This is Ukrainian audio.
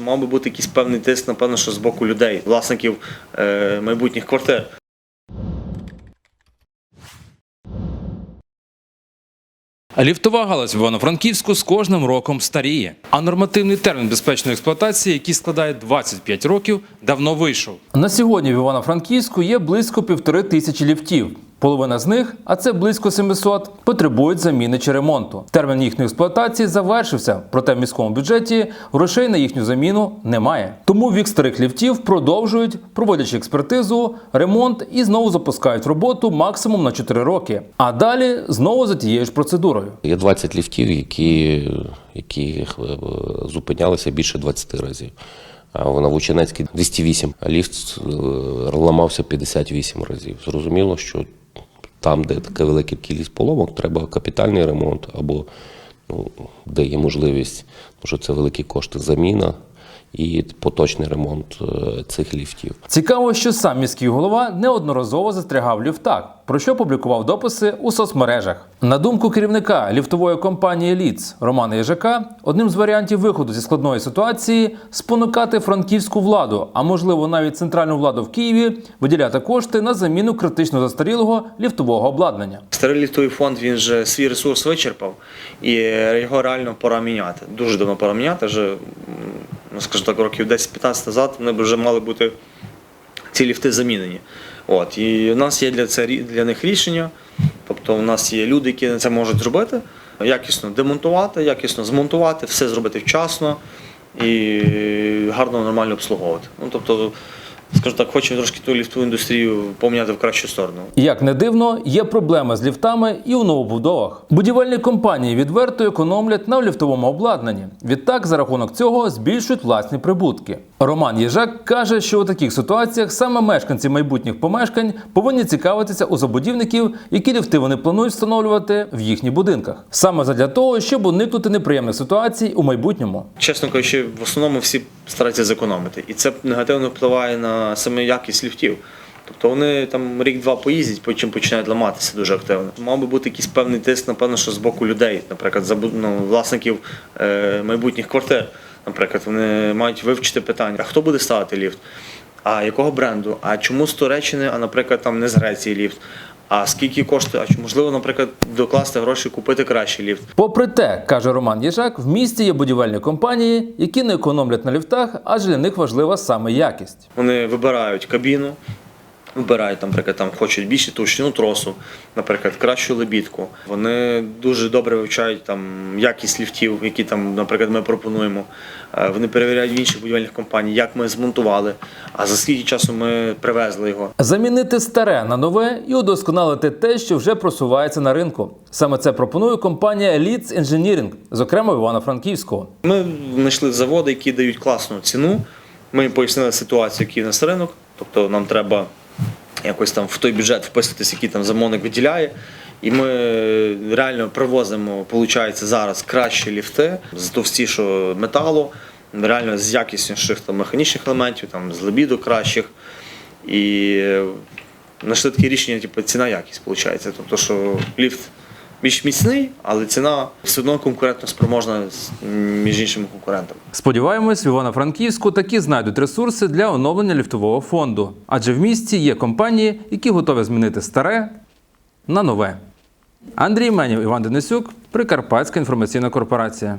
Мав би бути якийсь певний тиск, напевно, що з боку людей, власників е, майбутніх квартир. Ліфтова галузь в Івано-Франківську з кожним роком старіє, а нормативний термін безпечної експлуатації, який складає 25 років, давно вийшов. На сьогодні в Івано-Франківську є близько півтори тисячі ліфтів. Половина з них, а це близько 700, потребують заміни чи ремонту. Термін їхньої експлуатації завершився, проте в міському бюджеті грошей на їхню заміну немає. Тому вік старих ліфтів продовжують, проводячи експертизу, ремонт і знову запускають роботу максимум на 4 роки. А далі знову за тією ж процедурою. Є 20 ліфтів, які, які е, зупинялися більше 20 разів. А в Новочинецькій 208, а ліфт е, ламався 58 разів. Зрозуміло, що там, де така велика кількість поломок, треба капітальний ремонт або ну, де є можливість, тому що це великі кошти, заміна і поточний ремонт е, цих ліфтів. Цікаво, що сам міський голова неодноразово застрягав в ліфтах, про що публікував дописи у соцмережах. На думку керівника ліфтової компанії Ліц Романа Єжака, одним з варіантів виходу зі складної ситуації спонукати франківську владу, а можливо навіть центральну владу в Києві, виділяти кошти на заміну критично застарілого ліфтового обладнання. Старий ліфтовий фонд він вже свій ресурс вичерпав, і його реально пора міняти. Дуже давно пора міняти. Вже, ну, скажімо так, років 10-15 назад вони б вже мали бути ці ліфти замінені. От. І в нас є для, це, для них рішення. Тобто, у нас є люди, які це можуть зробити, якісно демонтувати, якісно змонтувати, все зробити вчасно і гарно, нормально обслуговувати. Ну, тобто, скажімо так, хочемо трошки ту ліфтову індустрію поміняти в кращу сторону. Як не дивно, є проблеми з ліфтами і у новобудовах. Будівельні компанії відверто економлять на ліфтовому обладнанні. Відтак, за рахунок цього збільшують власні прибутки. Роман Єжак каже, що у таких ситуаціях саме мешканці майбутніх помешкань повинні цікавитися у забудівників, які ліфти вони планують встановлювати в їхніх будинках, саме задля того, щоб уникнути неприємних ситуацій у майбутньому. чесно кажучи, в основному всі стараються зекономити. І це негативно впливає на саме якість ліфтів. Тобто вони там рік-два поїздять, потім починають ламатися дуже активно. Мав би бути якийсь певний тиск, напевно, що з боку людей, наприклад, ну, власників е, майбутніх квартир. Наприклад, вони мають вивчити питання, а хто буде ставити ліфт? А якого бренду? А чому з Туреччини, а наприклад, там не з Греції ліфт? А скільки коштує? А чи можливо, наприклад, докласти гроші купити кращий ліфт? Попри те, каже Роман Єжак, в місті є будівельні компанії, які не економлять на ліфтах, адже для них важлива саме якість. Вони вибирають кабіну, вибирають, наприклад, там хочуть більше товщину тросу, наприклад, кращу лебідку. Вони дуже добре вивчають там якість ліфтів, які там, наприклад, ми пропонуємо. Е, Вони перевіряють в інших будівельних компаній, як ми змонтували, а за скільки часу ми привезли його. Замінити старе на нове і удосконалити те, що вже просувається на ринку. Саме це пропонує компанія Leeds Engineering, зокрема в Івано-Франківську. Ми знайшли заводи, які дають класну ціну. Ми пояснили ситуацію, який у нас ринок. Тобто нам треба якось там в той бюджет вписуватись, який там замовник виділяє. І ми реально привозимо, виходить, зараз кращі ліфти з товстішого металу, реально з якісніших там, механічних елементів, там, з лебіду кращих. І знайшли таке рішення, типу, ціна якість, виходить. Тобто, що ліфт більш міцний, але ціна все одно конкурентно спроможна з- між іншими конкурентами. Сподіваємось, в Івано-Франківську таки знайдуть ресурси для оновлення ліфтового фонду, адже в місті є компанії, які готові змінити старе на нове. Андрій Менів, Іван Денисюк, Прикарпатська інформаційна корпорація.